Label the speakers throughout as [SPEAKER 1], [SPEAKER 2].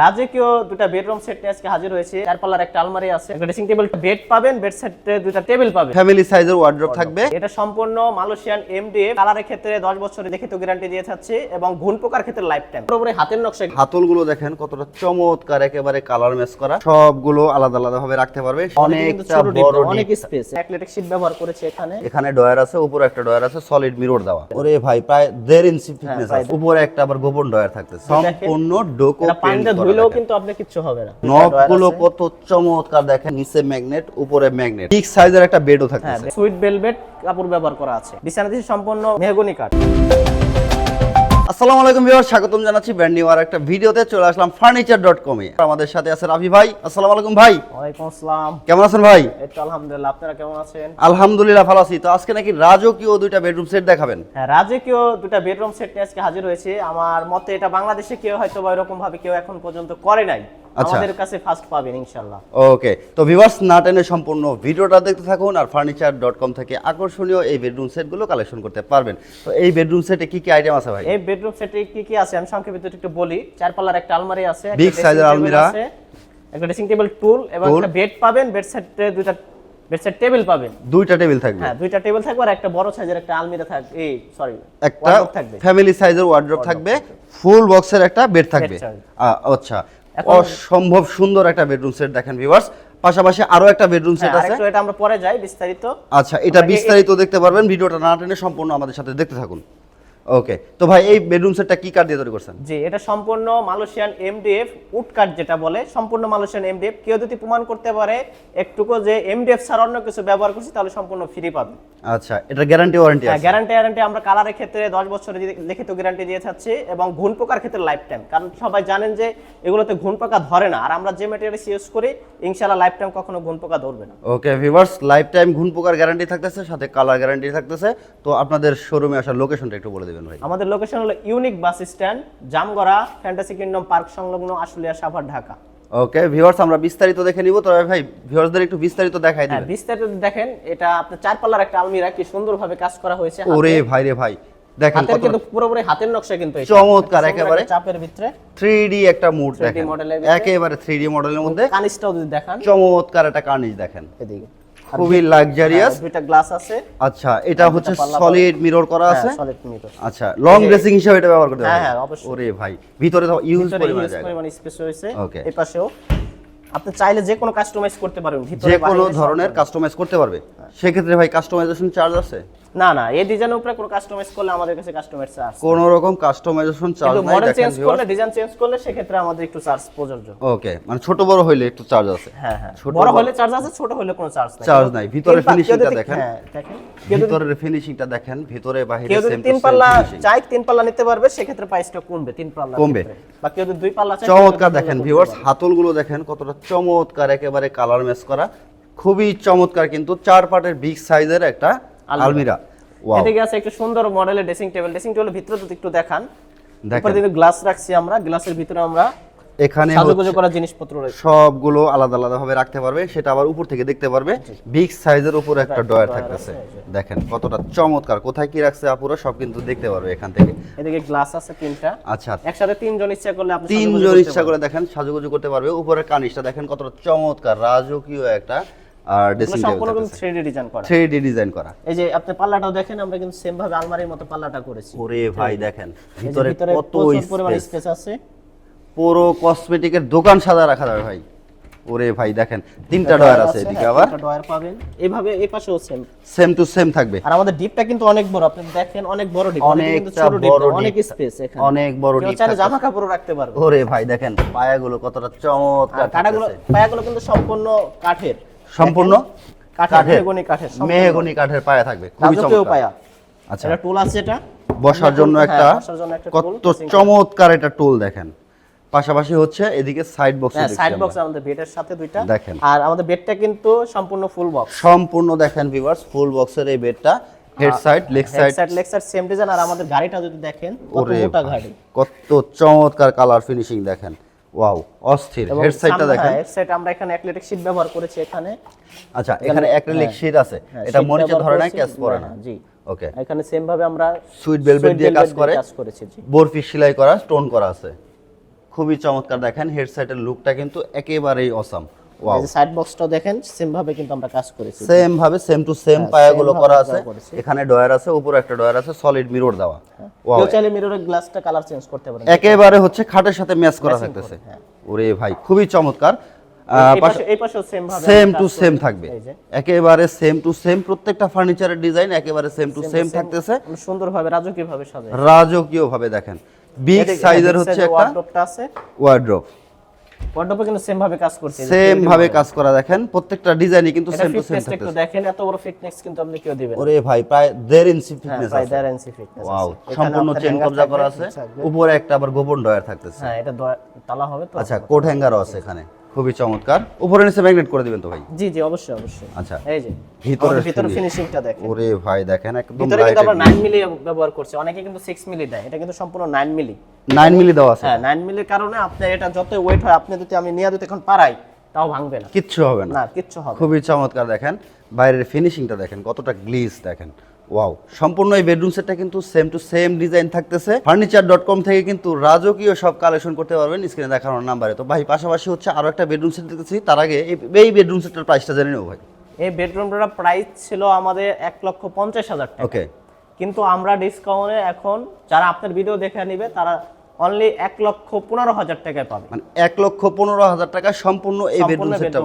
[SPEAKER 1] রাজকীয় দুটা bedroom set নিয়ে আজকে হাজির হয়েছে। চার পাল্লার একটা আলমারি আছে। একটা ড্রেসিং টেবিল বেড পাবেন বেড সেটে দুটা টেবিল পাবেন।
[SPEAKER 2] ফ্যামিলি সাইজের ওয়ার্ড্রপ থাকবে।
[SPEAKER 1] এটা সম্পূর্ণ মালয়েশিয়ান এমডিএফ কালারের ক্ষেত্রে 10 বছরের লিখিত গ্যারান্টি দিয়ে থাকছে এবং পোকার ক্ষেত্রে লাইফ টাইম পুরোপুরি হাতের নকশা।
[SPEAKER 2] হাতলগুলো দেখেন কতটা চমৎকার একেবারে কালার ম্যাচ করা। সবগুলো আলাদা আলাদা ভাবে রাখতে পারবে। অনেকটা বড়
[SPEAKER 1] অনেক স্পেস অ্যাক্রিলিক শীট ব্যবহার করেছে এখানে।
[SPEAKER 2] এখানে ডয়ার আছে উপরে একটা ডয়ার আছে সলিড মিরর দেওয়া। ওরে ভাই প্রায় দেড় ইঞ্চি ফিটনেস আছে। উপরে একটা আবার গোপন ডয়ার থাকতেছে। সম্পূর্ণ ডোকো
[SPEAKER 1] পানিতে ধুইলেও কিন্তু আপনার কিচ্ছু হবে না।
[SPEAKER 2] নবগুলো কত চমৎকার দেখেন নিচে ম্যাগনেট উপরে ম্যাগনেট ঠিক সাইজের একটা বেডও থাকে
[SPEAKER 1] সুইট বেলবেট কাপড় ব্যবহার করা আছে। বিছানা সম্পূর্ণ মেহগনি কাঠ।
[SPEAKER 2] আসসালামু আলাইকুম ভিউয়ার স্বাগতম জানাচ্ছি ব্র্যান্ড নিউ আর একটা ভিডিওতে চলে আসলাম ফার্নিচার ডট কমে আমাদের সাথে আছে রাফি ভাই আসসালামু আলাইকুম ভাই।
[SPEAKER 1] ওয়ালাইকুম আসসালাম।
[SPEAKER 2] কেমন আছেন ভাই?
[SPEAKER 1] এই তো আলহামদুলিল্লাহ আপনারা কেমন আছেন?
[SPEAKER 2] আলহামদুলিল্লাহ ভালো আছি। তো আজকে নাকি রাজকীয় দুইটা বেডরুম সেট দেখাবেন।
[SPEAKER 1] হ্যাঁ রাজকীয় দুটা বেডরুম সেট নিয়ে আজকে হাজির হয়েছে। আমার মতে এটা বাংলাদেশে কেউ হয়তো বা এরকম ভাবে কেউ এখন পর্যন্ত করে নাই।
[SPEAKER 2] আচ্ছা।
[SPEAKER 1] আমাদের কাছে ফার্স্ট পাবেন ইনশাআল্লাহ।
[SPEAKER 2] ওকে। তো ভিউয়ার্স না টেনে সম্পূর্ণ ভিডিওটা দেখতে থাকুন আর ফার্নিচার ডট কম থেকে আকর্ষণীয় এই বেডরুম সেটগুলো কালেকশন করতে পারবেন। তো এই বেডরুম সেটে কি কি আইটেম আছে ভাই?
[SPEAKER 1] এই বেডরুম সেটে কি কি আছে? আমি সংক্ষেপে একটু বলি। চার পাল্লার একটা আলমারি আছে
[SPEAKER 2] এর
[SPEAKER 1] table
[SPEAKER 2] আলমিরা।
[SPEAKER 1] আছে, একটা ড্রেসিং টেবিল টুল এবং একটা বেড পাবেন। বেড সেটে দুইটা বেড সেট টেবিল পাবেন।
[SPEAKER 2] দুইটা টেবিল থাকবে।
[SPEAKER 1] হ্যাঁ দুইটা টেবিল থাকবে আর একটা বড় সাইজের একটা আলমিরা থাকবে এই সরি
[SPEAKER 2] একটা ফ্যামিলি সাইজের ওয়ার্ড্রপ থাকবে। ফুল বক্সের একটা বেড থাকবে। আচ্ছা। অসম্ভব সুন্দর একটা বেডরুম সেট দেখেন ভিউয়ার্স পাশাপাশি আরও একটা বেডরুম সেট
[SPEAKER 1] হ্যাঁ,
[SPEAKER 2] আছে।
[SPEAKER 1] এটা আমরা পরে যাই বিস্তারিত।
[SPEAKER 2] আচ্ছা এটা বিস্তারিত দেখতে পারবেন। ভিডিওটা না টেনে সম্পূর্ণ আমাদের সাথে দেখতে থাকুন। ওকে তো ভাই এই বেডরুম সেটটা কি কাঠ দিয়ে তৈরি করছেন?
[SPEAKER 1] জি এটা সম্পূর্ণ মালয়েশিয়ান এমডিএফ উড কাট যেটা বলে সম্পূর্ণ মালয়েশিয়ান এমডিএফ কেউ যদি প্রমাণ করতে পারে একটুকু যে এমডিএফ ছাড়া অন্য কিছু ব্যবহার করছি তাহলে সম্পূর্ণ ফ্রি পাবে।
[SPEAKER 2] আচ্ছা এটা গ্যারান্টি ওয়ারেন্টি আছে।
[SPEAKER 1] গ্যারান্টি গ্যারান্টি আমরা কালারের ক্ষেত্রে 10 বছরের লিখিত গ্যারান্টি দিয়ে থাকছি এবং ঘুন পোকার ক্ষেত্রে লাইফ টাইম কারণ সবাই জানেন যে এগুলোতে ঘুন পোকা ধরে না আর আমরা যে ম্যাটেরিয়ালস ইউজ করি ইনশাআল্লাহ লাইফ টাইম কখনো ঘুন পোকা ধরবে না।
[SPEAKER 2] ওকে ভিউয়ার্স লাইফ টাইম ঘুন পোকার গ্যারান্টি থাকতেছে সাথে কালার গ্যারান্টি থাকতেছে। তো আপনাদের শোরুমে আসার লোকেশনটা একটু বলে দিবেন ভাই
[SPEAKER 1] আমাদের লোকেশন হলো unique bus stand Jamgora fantasy kingdom park সংলগ্ন আশুলিয়া সাভার ঢাকা।
[SPEAKER 2] ওকে ভিউয়ার্স আমরা বিস্তারিত দেখে নিব। তবে ভাই ভিউয়ার্সদের একটু বিস্তারিত দেখাই
[SPEAKER 1] হ্যাঁ
[SPEAKER 2] দিবেন।
[SPEAKER 1] বিস্তারিত দেখেন এটা আপনার চার পাল্লার একটা আলমিরা কি সুন্দরভাবে কাজ করা হয়েছে
[SPEAKER 2] ওরে ভাই রে ভাই দেখেন কত
[SPEAKER 1] কিন্তু পুরোপুরি হাতের নকশা কিন্তু।
[SPEAKER 2] চমৎকার একেবারে।
[SPEAKER 1] চাপের ভিতরে।
[SPEAKER 2] 3D একটা মুড
[SPEAKER 1] 3D
[SPEAKER 2] দেখেন। একেবারে 3D মডেলের মধ্যে।
[SPEAKER 1] কানিসটাও যদি দেখান।
[SPEAKER 2] চমৎকার একটা কার্নিশ দেখেন।
[SPEAKER 1] এদিকে।
[SPEAKER 2] খুবই লাক্সারিয়াস
[SPEAKER 1] হ্যাঁ, দুইটা গ্লাস আছে।
[SPEAKER 2] আচ্ছা এটা হচ্ছে সলিড মিরর করা আছে?
[SPEAKER 1] সলিড মিরর
[SPEAKER 2] আচ্ছা লং ড্রেসিং হিসেবে এটা ব্যবহার করতে
[SPEAKER 1] হ্যাঁ,
[SPEAKER 2] পারবেন?
[SPEAKER 1] হ্যাঁ, অবশ্যই।
[SPEAKER 2] ওরে ভাই ভিতরে ইউজ
[SPEAKER 1] করে
[SPEAKER 2] পরিমাণে জায়গা।
[SPEAKER 1] পরিমাণ স্পেস
[SPEAKER 2] হয়েছে.
[SPEAKER 1] এই পাশেও আপনি চাইলে যে কোনো কাস্টমাইজ করতে পারবেন ভিতরে
[SPEAKER 2] যে কোনো ধরনের কাস্টমাইজ করতে পারবে। সেক্ষেত্রে ভাই কাস্টমাইজেশন চার্জ আছে?
[SPEAKER 1] না না এই ডিজাইনের উপরে কোনো কাস্টমাইজ করলে আমাদের কাছে কাস্টমাইজ চার্জ
[SPEAKER 2] কোন রকম কাস্টমাইজেশন চার্জ নাই
[SPEAKER 1] মডেল চেঞ্জ করলে ডিজাইন চেঞ্জ করলে সেক্ষেত্রে আমাদের একটু চার্জ প্রযোজ্য।
[SPEAKER 2] ওকে মানে ছোট বড় হইলে একটু চার্জ আছে।
[SPEAKER 1] হ্যাঁ হ্যাঁ। বড় হলে চার্জ আছে ছোট হলে কোনো চার্জ নাই।
[SPEAKER 2] Charge নাই। ভিতরে
[SPEAKER 1] তিন পা-
[SPEAKER 2] finishing
[SPEAKER 1] কেউ
[SPEAKER 2] টা
[SPEAKER 1] যদি-
[SPEAKER 2] দেখেন।
[SPEAKER 1] হ্যাঁ দেখেন।
[SPEAKER 2] ভিতরের ফিনিশিংটা দেখেন ভিতরে
[SPEAKER 1] কেউ যদি
[SPEAKER 2] same to
[SPEAKER 1] তিন পাল্লা চাই তিন পাল্লা নিতে পারবে সেক্ষেত্রে প্রাইসটা কমবে তিন পাল্লা
[SPEAKER 2] কমবে।
[SPEAKER 1] বা কেউ যদি দুই পাল্লা চাই
[SPEAKER 2] চমৎকার দেখেন ভিউয়ার্স হাতলগুলো দেখেন কতটা চমৎকার একেবারে কালার ম্যাচ করা। খুবই চমৎকার কিন্তু চার পাটের বিগ সাইজের একটা আলমিরা।
[SPEAKER 1] একটা সুন্দর মডেলের ড্রেসিং টেবিল ড্রেসিং ভিতরে একটু দেখান উপরে দিকে গ্লাস রাখছি আমরা। গ্লাসের ভিতরে আমরা
[SPEAKER 2] এখানে
[SPEAKER 1] সাজুগুজু করা জিনিসপত্র রয়েছে।
[SPEAKER 2] সবগুলো আলাদা আলাদা ভাবে রাখতে পারবে। সেটা আবার উপর থেকে দেখতে পারবে। বিগ সাইজের উপর একটা ডয়ার থাকতেছে। দেখেন কতটা চমৎকার। কোথায় কি রাখছে আপুরা সব কিন্তু দেখতে পারবে এখান থেকে।
[SPEAKER 1] এদিকে গ্লাস আছে তিনটা।
[SPEAKER 2] আচ্ছা।
[SPEAKER 1] একসাথে তিনজন ইচ্ছা করলে আপনি
[SPEAKER 2] তিনজন ইচ্ছা করে দেখেন সাজুগুজু করতে পারবে। উপরের কানিসটা দেখেন কতটা চমৎকার রাজকীয় একটা আর। ড্রেসিং
[SPEAKER 1] এগুলো সম্পূর্ণ কিন্তু 3D ডিজাইন করা।
[SPEAKER 2] থ্রি ডি ডিজাইন করা।
[SPEAKER 1] এই যে আপনি পাল্লাটাও দেখেন আমরা কিন্তু সেম ভাবে আলমারির মতো পাল্লাটা করেছি।
[SPEAKER 2] ওরে ভাই দেখেন ভিতরে কত স্পেস
[SPEAKER 1] আছে।
[SPEAKER 2] পুরো কসমেটিকের দোকান সাজা রাখা যাবে ভাই। ওরে ভাই দেখেন তিনটা ডয়ার আছে এদিকে
[SPEAKER 1] হ্যাঁ,
[SPEAKER 2] আবার।
[SPEAKER 1] ডয়ার পাবেন। এইভাবে এই পাশেও সেম
[SPEAKER 2] সেম টু সেম থাকবে।
[SPEAKER 1] আর আমাদের ডিপটা কিন্তু অনেক বড় আপনি দেখেন অনেক বড় ডিপ অনেক ছোট ডিপ অনেক। স্পেস এখানে।
[SPEAKER 2] অনেক বড় ডিপ
[SPEAKER 1] চাইলে জামা কাপড় রাখতে পারবে।
[SPEAKER 2] ওরে ভাই দেখেন পায়াগুলো কতটা চমৎকার
[SPEAKER 1] কাটাগুলো পায়াগুলো কিন্তু সম্পূর্ণ কাঠের।
[SPEAKER 2] সম্পূর্ণ
[SPEAKER 1] কাঠের মেহগনি কাঠের সম্পূর্ণ।
[SPEAKER 2] মেহগনি কাঠের পায়া থাকবে খুবই চমৎকার। আচ্ছা।
[SPEAKER 1] এটা টুল আছে এটা?
[SPEAKER 2] বসার জন্য
[SPEAKER 1] হ্যাঁ,
[SPEAKER 2] একটা কত চমৎকার একটা টুল দেখেন। পাশাপাশি হচ্ছে এদিকে সাইড বক্স
[SPEAKER 1] হ্যাঁ সাইড বক্স আমাদের বেডের সাথে দুইটা।
[SPEAKER 2] দেখেন।
[SPEAKER 1] আর আমাদের বেডটা কিন্তু সম্পূর্ণ ফুল বক্স
[SPEAKER 2] সম্পূর্ণ দেখেন ভিউয়ার্স ফুল বক্সের এই বেডটা head side leg side
[SPEAKER 1] side leg side same design আর আমাদের গাড়িটা যদি দেখেন কত মোটা গাড়ি।
[SPEAKER 2] কত চমৎকার কালার ফিনিশিং দেখেন। ওয়াও অস্থির। হেড সাইডটা দেখেন।
[SPEAKER 1] হেড সাইড আমরা এখানে অ্যাক্রিলিক শীট ব্যবহার করেছি এখানে।
[SPEAKER 2] আচ্ছা এখানে অ্যাক্রিলিক শীট আছে।
[SPEAKER 1] হ্যাঁ,
[SPEAKER 2] এটা
[SPEAKER 1] মরিচে
[SPEAKER 2] ধরে না। ক্যাচ পড়ে না
[SPEAKER 1] হ্যাঁ, জি।
[SPEAKER 2] ওকে
[SPEAKER 1] এখানে সেম ভাবে আমরা
[SPEAKER 2] সুইট ভেলভেট দিয়ে কাজ করে।
[SPEAKER 1] কাজ করেছি জি।
[SPEAKER 2] বরফি সেলাই করা স্টোন করা আছে। খুবই চমৎকার। দেখেন হেড সাইডের লুকটা কিন্তু একেবারেই অসাম
[SPEAKER 1] সাইড বক্সটাও দেখেন সেম ভাবে কিন্তু আমরা কাজ করেছি।
[SPEAKER 2] সেম ভাবে সেম টু সেম
[SPEAKER 1] হ্যাঁ,
[SPEAKER 2] পায়াগুলো করা আছে। এখানে ডয়ার আছে উপরে একটা ডয়ার আছে সলিড মিরর দেওয়া। ওয়াও
[SPEAKER 1] কেউ চাইলে মিররের গ্লাসটা কালার চেঞ্জ করতে পারেন।
[SPEAKER 2] একেবারে হচ্ছে খাটের সাথে ম্যাচ করা থাকতেছে।
[SPEAKER 1] হ্যাঁ।
[SPEAKER 2] ওরে ভাই খুবই চমৎকার।
[SPEAKER 1] সেম
[SPEAKER 2] টু সেম থাকবে। একেবারে সেম টু সেম প্রত্যেকটা ফার্নিচারের ডিজাইন একেবারে সেম টু সেম থাকতেছে।
[SPEAKER 1] সুন্দর ভাবে রাজকীয় ভাবে
[SPEAKER 2] রাজকীয় ভাবে দেখেন বিগ সাইজের হচ্ছে একটা
[SPEAKER 1] ওয়ার্ডরোবটা আছে।
[SPEAKER 2] ওয়ার্ড্রপ
[SPEAKER 1] ওয়ার্ডরোবে কিন্তু সেম ভাবে কাজ করছে
[SPEAKER 2] সেম ভাবে কাজ করা দেখেন প্রত্যেকটা ডিজাইনই কিন্তু সেম টু সেম
[SPEAKER 1] দেখেন এত বড় ফিটনেস কিন্তু আপনি কেউ দিবেন
[SPEAKER 2] ওরে ভাই প্রায় দেড় ইঞ্চি ফিটনেস
[SPEAKER 1] প্রায়
[SPEAKER 2] আছে।
[SPEAKER 1] ইঞ্চি ফিটনেস
[SPEAKER 2] ওয়াও সম্পূর্ণ চেন কবজা করা আছে। উপরে একটা আবার গোপন ডয়ার থাকতেছে।
[SPEAKER 1] হ্যাঁ এটা তালা হবে তো?
[SPEAKER 2] আচ্ছা কোট হ্যাঙ্গারও আছে এখানে। খুবই চমৎকার। উপরে নিচে ম্যাগনেট করে দিবেন তো ভাই?
[SPEAKER 1] জি জি অবশ্যই অবশ্যই।
[SPEAKER 2] আচ্ছা
[SPEAKER 1] এই যে আমাদের ভিতরে ফিনিশিংটা দেখেন।
[SPEAKER 2] ওরে ভাই দেখেন একদম
[SPEAKER 1] ভিতরে কিন্তু আমরা 9 মিলি ব্যবহার করছি। অনেকে কিন্তু 6 মিলি দেয়। এটা কিন্তু সম্পূর্ণ 9 মিলি
[SPEAKER 2] 9 মিলি দেওয়া আছে।
[SPEAKER 1] হ্যাঁ 9 মিলির কারণে আপনি এটা যত ওয়েট হয় আপনি যদি আমি নিয়ে যদি এখন পারাই তাও ভাঙবে না।
[SPEAKER 2] কিচ্ছু হবে না।
[SPEAKER 1] না কিচ্ছু হবে
[SPEAKER 2] খুবই চমৎকার দেখেন। বাইরের ফিনিশিংটা দেখেন কতটা গ্লিজ দেখেন। ওয়াও সম্পূর্ণ এই বেডরুম সেটটা কিন্তু সেম টু সেম ডিজাইন থাকতেছে। ফার্নিচার ডট কম থেকে কিন্তু রাজকীয় সব কালেকশন করতে পারবেন স্ক্রিনে দেখানোর নাম্বারে। তো ভাই পাশাপাশি হচ্ছে আরও একটা বেডরুম সেট দেখতেছি তার আগে এই- বেডরুম সেটটার প্রাইসটা জেনে নেব ভাই।
[SPEAKER 1] এই বেডরুমটার প্রাইস ছিল আমাদের এক লক্ষ পঞ্চাশ হাজার টাকা।
[SPEAKER 2] ওকে
[SPEAKER 1] কিন্তু আমরা ডিসকাউন্টে এখন যারা আপনার ভিডিও দেখে নিবে তারা অনলি এক লক্ষ পনেরো হাজার টাকায় পাবে।
[SPEAKER 2] মানে এক লক্ষ পনেরো হাজার টাকা সম্পূর্ণ এই বেডরুম সেটটা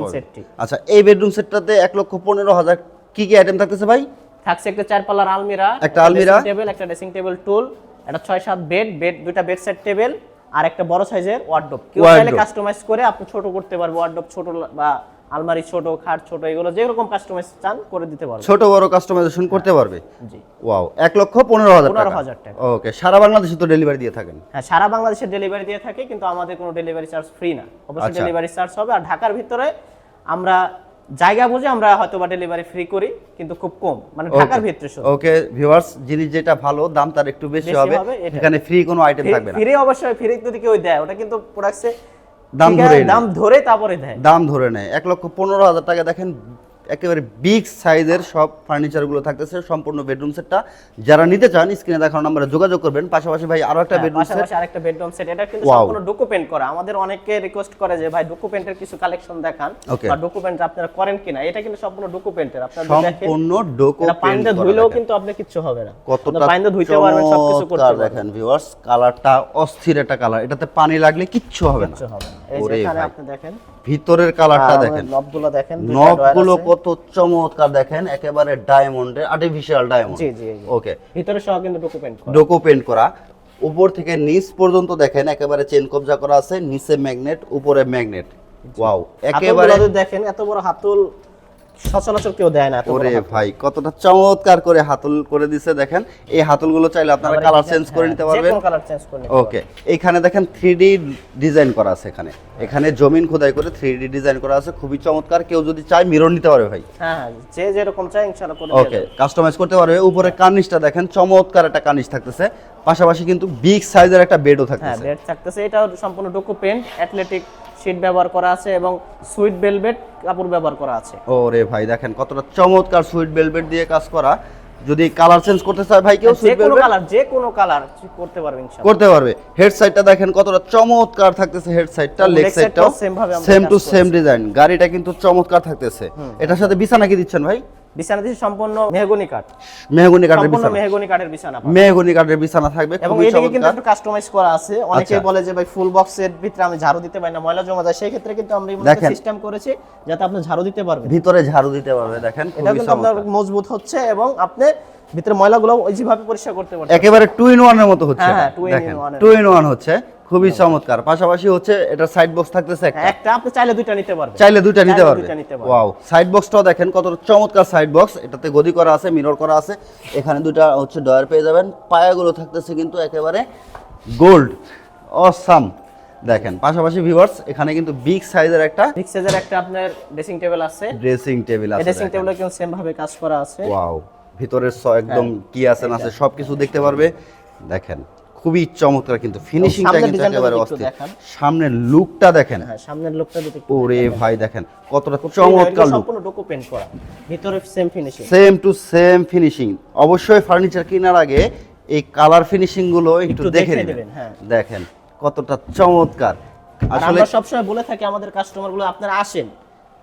[SPEAKER 2] আচ্ছা এই বেডরুম সেটটাতে এক লক্ষ পনেরো হাজার কি কি আইটেম থাকতেছে ভাই?
[SPEAKER 1] থাকছে একটা চার পাল্লার আলমিরা
[SPEAKER 2] একটা আলমিরা।
[SPEAKER 1] টেবিল একটা ড্রেসিং টেবিল টুল একটা ছয় সাত বেড বেড দুইটা বেড সেট টেবিল আর একটা বড় সাইজের ওয়ার্ডরোব কেউ চাইলে কাস্টমাইজ করে আপনি ছোট করতে পারবে ওয়ার্ডরোব ছোট বা আলমারি ছোট খাট ছোট এগুলো যেরকম কাস্টমাইজ চান করে দিতে পারবে।
[SPEAKER 2] ছোট বড় কাস্টমাইজেশন করতে পারবে?
[SPEAKER 1] জি।
[SPEAKER 2] ওয়াও এক লক্ষ পনেরো হাজার টাকা।
[SPEAKER 1] 15,000 টাকা।
[SPEAKER 2] ওকে সারা বাংলাদেশে তো ডেলিভারি দিয়ে থাকেন।
[SPEAKER 1] হ্যাঁ সারা বাংলাদেশে ডেলিভারি দিয়ে থাকে কিন্তু আমাদের কোনো ডেলিভারি চার্জ ফ্রি না। অবশ্যই
[SPEAKER 2] আচ্ছা।
[SPEAKER 1] ডেলিভারি চার্জ হবে। আর ঢাকার ভিতরে আমরা জায়গা বুঝে আমরা হয়তো বা ডেলিভারি ফ্রি করি কিন্তু খুব কম। মানে ঢাকার ভিতরে শুধু।
[SPEAKER 2] ওকে ভিউয়ার্স জিনিস যেটা ভালো দাম তার একটু বেশি হবে। এখানে ফ্রি কোনো আইটেম থাকবে না।
[SPEAKER 1] ফ্রি অবশ্যই ফ্রি যদি কেউ দেয় ওটা কিন্তু প্রোডাক্টসে
[SPEAKER 2] দাম ধরে।
[SPEAKER 1] দাম ধরে তারপরে দেয়।
[SPEAKER 2] দাম ধরে নেয়। এক লক্ষ পনেরো হাজার টাকা দেখেন একেবারে বিগ সাইজের সব ফার্নিচারগুলো থাকতেছে সম্পূর্ণ বেডরুম সেটটা যারা নিতে চান স্ক্রিনে দেখানো নাম্বারে যোগাযোগ করবেন। পাশাপাশি ভাই আরও একটা
[SPEAKER 1] হ্যাঁ,
[SPEAKER 2] বেডরুম সেট
[SPEAKER 1] পাশাপাশি আরেকটা বেডরুম সেট এটা কিন্তু. সম্পূর্ণ ডকুমেন্ট করা। আমাদের অনেকে রিকোয়েস্ট করে যে ভাই ডকুমেন্টের কিছু কালেকশন দেখান. বা ডকুমেন্ট আপনারা করেন কিনা? এটা কিন্তু সম্পূর্ণ ডকুমেন্টের আপনারা দেখেন
[SPEAKER 2] সম্পূর্ণ
[SPEAKER 1] এটা পানিতে
[SPEAKER 2] ডকুমেন্ট
[SPEAKER 1] ধুইলেও কিন্তু আপনি কিচ্ছু হবে না।
[SPEAKER 2] কতটা
[SPEAKER 1] পানিতে ধুইতে পারবেন সবকিছু করতে পারবেন।
[SPEAKER 2] দেখেন ভিউয়ার্স কালারটা অস্থির একটা কালার এটাতে পানি লাগলে কিচ্ছু হবে না।
[SPEAKER 1] কিচ্ছু হবে না। এই যে এখানে আপনি দেখেন
[SPEAKER 2] ভিতরের কালারটা দেখেন।
[SPEAKER 1] নবগুলো দেখেন
[SPEAKER 2] নবগুলো কত চমৎকার দেখেন একেবারে ডায়মন্ডের আর্টিফিশিয়াল ডায়মন্ড
[SPEAKER 1] জি জি।
[SPEAKER 2] ওকে
[SPEAKER 1] ভিতরে সহ কিন্তু ডকুমেন্ট করা।
[SPEAKER 2] ডোকো পেন্ট করা। উপর থেকে নিচ পর্যন্ত দেখেন একেবারে চেন কবজা করা আছে নিচে ম্যাগনেট উপরে ম্যাগনেট ওয়াও একেবারে
[SPEAKER 1] দেখেন এত বড় হাতল সচরাচর কেউ দেয় না
[SPEAKER 2] ওরে ভাই কতটা চমৎকার করে হাতল করে দিছে দেখেন। এই হাতলগুলো চাইলে আপনারা কালার চেঞ্জ করে
[SPEAKER 1] হ্যাঁ,
[SPEAKER 2] নিতে পারবেন।
[SPEAKER 1] কালার চেঞ্জ করে
[SPEAKER 2] ওকে এইখানে দেখেন থ্রি ডিজাইন করা আছে এখানে। এখানে জমিন খোদাই করে থ্রি ডিজাইন করা আছে খুবই চমৎকার। কেউ যদি চায় মিরর নিতে পারবে ভাই।
[SPEAKER 1] হ্যাঁ হ্যাঁ যে যেরকম চাই ইনশাআল্লাহ করে
[SPEAKER 2] ওকে কাস্টমাইজ করতে পারবে। উপরে কার্নিশটা দেখেন চমৎকার একটা কার্নিশ থাকতেছে। পাশাপাশি কিন্তু বিগ সাইজের একটা বেডও
[SPEAKER 1] হ্যাঁ
[SPEAKER 2] থাকতেছে।
[SPEAKER 1] বেড থাকতেছে। এটা সম্পূর্ণ ডোকো পেন্ট অ্যাথলেটিক শীট ব্যবহার করা আছে এবং সুইট বেলভেট কাপড় ব্যবহার করা আছে।
[SPEAKER 2] ওরে ভাই দেখেন কতটা চমৎকার সুইট বেলভেট দিয়ে কাজ করা। যদি কালার চেঞ্জ করতে চায় ভাই কেউ
[SPEAKER 1] যে কোনো কালার যে কোনো কালার করতে পারবে ইনশাআল্লাহ।
[SPEAKER 2] করতে পারবে। হেড সাইডটা দেখেন কতটা চমৎকার থাকতেছে হেড সাইডটা লেগ সাইডটাও
[SPEAKER 1] সেম ভাবে
[SPEAKER 2] সেম টু সেম ডিজাইন গাড়িটা কিন্তু চমৎকার থাকতেছে। এটার সাথে বিছানা কি দিচ্ছেন ভাই?
[SPEAKER 1] বিছানা দিচ্ছে সম্পূর্ণ মেহগনি কাঠ।
[SPEAKER 2] মেহগনি কাঠের বিছানা।
[SPEAKER 1] মেহগনি কাঠের বিছানা।
[SPEAKER 2] মেহগনি কাঠের বিছানা থাকবে
[SPEAKER 1] এবং এদিকে কিন্তু একটু কাস্টমাইজ করা আছে। অনেকে
[SPEAKER 2] আচ্ছা।
[SPEAKER 1] বলে যে ভাই ফুল বক্সের ভিতরে আমি ঝাড়ু দিতে পারি না ময়লা জমা যায়। সেই ক্ষেত্রে কিন্তু আমরা
[SPEAKER 2] দেখেন।
[SPEAKER 1] সিস্টেম করেছি যাতে আপনি ঝাড়ু দিতে পারবেন।
[SPEAKER 2] ভিতরে ঝাড়ু দিতে পারবে দেখেন
[SPEAKER 1] এটা কিন্তু আপনার মজবুত হচ্ছে এবং আপনি ভিতরে ময়লাগুলো ওইভাবে পরিষ্কার করতে পারবেন।
[SPEAKER 2] একেবারে টু ইন ওয়ানের মতো হচ্ছে
[SPEAKER 1] হ্যাঁ,
[SPEAKER 2] দেখেন
[SPEAKER 1] one এর
[SPEAKER 2] টু ইন ওয়ান হচ্ছে। খুবই চমৎকার। পাশাপাশি হচ্ছে এটা সাইড বক্স থাকতেছে একটা।
[SPEAKER 1] একটা আপনি চাইলে দুইটা নিতে পারবেন।
[SPEAKER 2] চাইলে দুইটা নিতে
[SPEAKER 1] পারবেন।
[SPEAKER 2] ওয়াও সাইড বক্সটাও দেখেন কত চমৎকার সাইড বক্স এটাতে গদি করা আছে মিরর করা আছে। এখানে দুইটা হচ্ছে ডয়ার পেয়ে যাবেন। পায়াগুলো থাকতেছে কিন্তু একেবারে গোল্ড অসাম দেখেন পাশাপাশি ভিউয়ার্স এখানে কিন্তু বিগ সাইজের একটা
[SPEAKER 1] বিগ সাইজের একটা আপনার ড্রেসিং টেবিল আছে।
[SPEAKER 2] ড্রেসিং টেবিল আছে
[SPEAKER 1] ড্রেসিং। টেবিলে কিন্তু সেম ভাবে কাজ করা আছে।
[SPEAKER 2] ওয়াও ভিতরের স একদম
[SPEAKER 1] হ্যাঁ।
[SPEAKER 2] কি আছে না আছে সবকিছু দেখতে পারবে। দেখেন খুবই চমৎকার কিন্তু ফিনিশিংটা কিন্তু একেবারে অস্থির। সামনের লুকটা দেখেন।
[SPEAKER 1] হ্যাঁ সামনের লোকটা যদি
[SPEAKER 2] ওরে ভাই দেখেন কতটা চমৎকার লুক
[SPEAKER 1] সম্পূর্ণ ডোকো পেন্ট করা। ভিতরে same finishing
[SPEAKER 2] same to same finishing অবশ্যই ফার্নিচার কেনার আগে এই কালার ফিনিশিংগুলো একটু দেখে নেবেন,
[SPEAKER 1] হ্যাঁ।
[SPEAKER 2] দেখেন কতটা চমৎকার। আসলে
[SPEAKER 1] আমরা সবসময় বলে থাকি আমাদের কাস্টমারগুলো আপনারা আসেন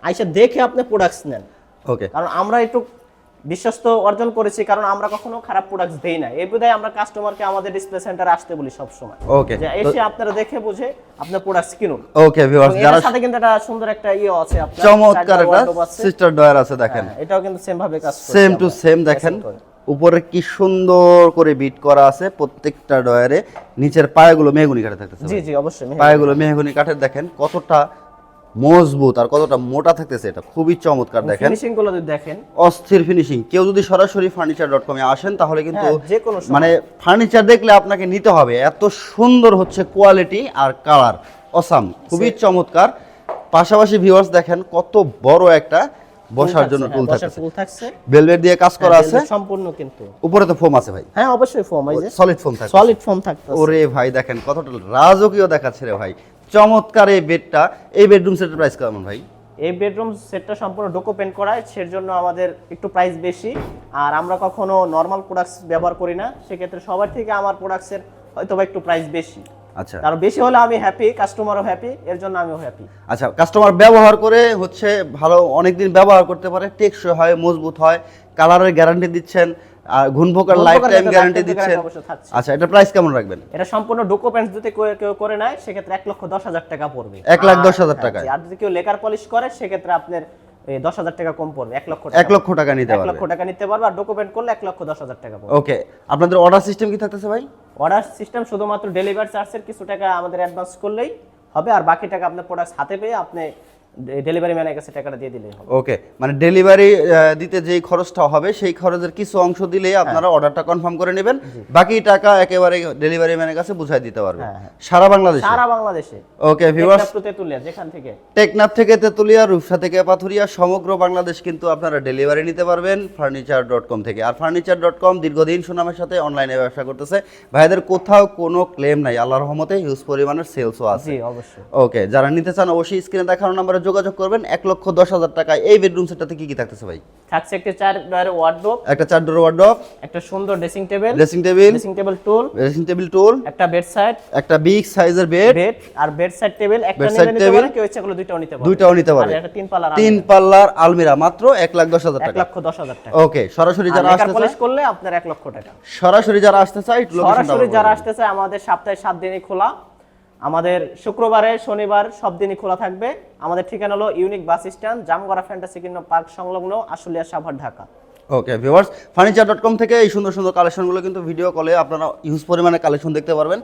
[SPEAKER 1] আইসা দেখে আপনি প্রোডাক্টস নেন।
[SPEAKER 2] ওকে
[SPEAKER 1] কারণ আমরা একটু বিশ্বস্ত অর্জন করেছি কারণ আমরা কখনো খারাপ প্রোডাক্টস দেই না। এই বিধায় আমরা কাস্টমারকে আমাদের ডিসপ্লে সেন্টারে আসতে বলি সবসময়।
[SPEAKER 2] ওকে
[SPEAKER 1] যে এসে আপনারা দেখে বুঝে আপনার প্রোডাক্টস কিনুন।
[SPEAKER 2] ওকে ভিউয়ার্স যারা
[SPEAKER 1] সাথে কিন্তু একটা সুন্দর একটা ইয়ে আছে আপনার
[SPEAKER 2] চমৎকার একটা। সিস্টার ডয়ার আছে দেখেন।
[SPEAKER 1] হ্যাঁ, এটাও কিন্তু সেম ভাবে কাজ করছে
[SPEAKER 2] সেম টু সেম দেখেন। উপরে কি সুন্দর করে বিট করা আছে প্রত্যেকটা ডয়ারে নিচের পায়াগুলো মেহগুনি কাঠে থাকতেছে
[SPEAKER 1] জি জি অবশ্যই।
[SPEAKER 2] পায়াগুলো মেহগুনি কাঠের দেখেন কতটা মজবুত আর কতটা মোটা থাকতেছে এটা? খুবই চমৎকার দেখেন।
[SPEAKER 1] ফিনিশিংগুলো যদি দেখেন।
[SPEAKER 2] অস্থির ফিনিশিং কেউ যদি সরাসরি ফার্নিচার ডট কমে আসেন তাহলে কিন্তু
[SPEAKER 1] হ্যাঁ, যে কোনো
[SPEAKER 2] মানে ফার্নিচার দেখলে আপনাকে নিতে হবে। এত সুন্দর হচ্ছে কোয়ালিটি আর কালার অসাম খুবই চমৎকার। পাশাপাশি ভিউয়ার্স দেখেন কত বড় একটা বসার জন্য
[SPEAKER 1] হ্যাঁ,
[SPEAKER 2] টুল
[SPEAKER 1] থাকছে।
[SPEAKER 2] ভেলভেট দিয়ে কাজ করা
[SPEAKER 1] হ্যাঁ,
[SPEAKER 2] আছে।
[SPEAKER 1] সম্পূর্ণ কিন্তু।
[SPEAKER 2] উপরে তো ফোম আছে ভাই।
[SPEAKER 1] হ্যাঁ অবশ্যই ফোম যে।
[SPEAKER 2] সলিড ফোম থাকে
[SPEAKER 1] সলিড ফোম থাকছে
[SPEAKER 2] ওরে ভাই দেখেন কতটা রাজকীয় দেখাচ্ছে রে ভাই। চমৎকার এই বেডটা এই বেডরুম সেটের প্রাইস কেমন ভাই?
[SPEAKER 1] এই বেডরুম সেটটা সম্পূর্ণ ডোকো পেন্ট করা সের জন্য আমাদের একটু প্রাইস বেশি। আর আমরা কখনো নর্মাল প্রোডাক্টস ব্যবহার করি না সেক্ষেত্রে সবার থেকে আমার প্রোডাক্টসের হয়তো বা একটু প্রাইস বেশি।
[SPEAKER 2] আচ্ছা।
[SPEAKER 1] কারণ বেশি হলে আমি হ্যাপি কাস্টমারও হ্যাপি এর জন্য আমিও হ্যাপি
[SPEAKER 2] আচ্ছা কাস্টমার ব্যবহার করে হচ্ছে ভালো অনেকদিন ব্যবহার করতে পারে টেকসই হয় মজবুত হয় কালারের গ্যারান্টি দিচ্ছেন আর
[SPEAKER 1] ঘুণপোকার
[SPEAKER 2] লাইফ টাইম গ্যারান্টি দিচ্ছেন। আচ্ছা এটা প্রাইস কেমন রাখবেন?
[SPEAKER 1] এটা সম্পূর্ণ যদি কেউ করে নেয় সেক্ষেত্রে এক লক্ষ দশ হাজার টাকা পড়বে।
[SPEAKER 2] এক লাখ দশ হাজার টাকায়?
[SPEAKER 1] জি, আর যদি কেউ লেকার পলিশ করে সেক্ষেত্রে আপনার দশ হাজার টাকা কম পড়বে এক লক্ষ টাকা
[SPEAKER 2] এক লক্ষ টাকা নিতে
[SPEAKER 1] এক লক্ষ টাকা নিতে পারবে আর ডকুমেন্ট করলে এক লক্ষ দশ হাজার টাকা পড়বে।
[SPEAKER 2] ওকে আপনাদের অর্ডার সিস্টেম কি থাকতেছে ভাই?
[SPEAKER 1] অর্ডার সিস্টেম শুধুমাত্র ডেলিভারি চার্জের কিছু টাকা আমাদের অ্যাডভান্স করলেই হবে আর বাকি টাকা আপনার প্রোডাক্ট হাতে পেয়ে আপনি ডেলিভারি ম্যানের কাছে টাকাটা দিয়ে দিলেই হবে।
[SPEAKER 2] ওকে মানে ডেলিভারি দিতে যেই খরচটা হবে সেই খরচের কিছু অংশ দিলেই
[SPEAKER 1] হ্যাঁ।
[SPEAKER 2] আপনারা অর্ডারটা কনফার্ম করে নেবেন। বাকি টাকা একেবারে ডেলিভারি ম্যানের কাছে বুঝাই দিতে পারবে
[SPEAKER 1] হ্যাঁ, হ্যাঁ।
[SPEAKER 2] সারা বাংলাদেশে?
[SPEAKER 1] সারা বাংলাদেশে।
[SPEAKER 2] ওকে ভিউয়ার্স
[SPEAKER 1] তেঁতুলিয়া যেখান থেকে।
[SPEAKER 2] টেকনাফ থেকে তেতুলিয়া রূপসা থেকে পাথুরিয়া সমগ্র বাংলাদেশ কিন্তু আপনারা ডেলিভারি নিতে পারবেন ফার্নিচার ডট কম থেকে। আর ফার্নিচার ডট কম দীর্ঘদিন সুনামের সাথে অনলাইনে ব্যবসা করতেছে। ভাইদের কোথাও কোনো ক্লেম নাই। আল্লাহর রহমতে হিউজ পরিমাণের সেলসও আছে।
[SPEAKER 1] জি অবশ্যই।
[SPEAKER 2] ওকে যারা নিতে চান অবশ্যই স্ক্রিনে দেখানো নাম্বারে যোগাযোগ করবেন এক লক্ষ দশ হাজার টাকায়। এই বেডরুম সেটটাতে কি কি থাকতেছে ভাই?
[SPEAKER 1] থাকছে একটি চার ওয়ার্ডরোব
[SPEAKER 2] একটা চার ডোর ওয়ার্ডরোব
[SPEAKER 1] একটা সুন্দর dressing table
[SPEAKER 2] dressing table
[SPEAKER 1] dressing table টুল
[SPEAKER 2] ড্রেসিং টেবিল টুল
[SPEAKER 1] একটা বেড সাইড
[SPEAKER 2] একটা বিগ সাইজের বেড
[SPEAKER 1] বেড আর বেড সাইড টেবিল একটা নিতে কেউ ইচ্ছা করলে দুইটাও নিতে
[SPEAKER 2] দুইটাও নিতে পারবে
[SPEAKER 1] একটা তিন পাল্লার
[SPEAKER 2] তিন পাল্লার আলমিরা মাত্র এক লাখ দশ হাজার
[SPEAKER 1] এক লক্ষ দশ হাজার টাকা।
[SPEAKER 2] ওকে সরাসরি যারা আসতে চায়
[SPEAKER 1] করলে আপনার এক লক্ষ টাকা।
[SPEAKER 2] সরাসরি যারা আসতে চায়
[SPEAKER 1] সরাসরি যারা। আসতে চায় আমাদের সপ্তাহে সাত দিনই খোলা। আমাদের শুক্রবারে, শনিবার সব দিনই খোলা থাকবে। আমাদের ঠিকানা হলো unique bus stand, Jamgora fantasy kingdom park সংলগ্ন Ashulia Savar, Dhaka.
[SPEAKER 2] Okay viewers furniture dot com থেকে এই সুন্দর সুন্দর কালেকশনগুলো কিন্তু ভিডিও কলে আপনারা ইউজ পরিমাণে কালেকশন দেখতে পারবেন।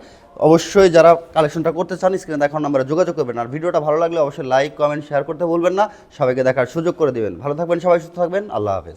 [SPEAKER 2] অবশ্যই যারা কালেকশনটা করতে চান স্ক্রিনে দেখার নাম্বারে যোগাযোগ করবেন। আর ভিডিওটা ভালো লাগলে অবশ্যই লাইক কমেন্ট শেয়ার করতে ভুলবেন না। সবাইকে দেখার সুযোগ করে দিবেন। ভালো থাকবেন সবাই, সুস্থ থাকবেন। আল্লাহ হাফেজ।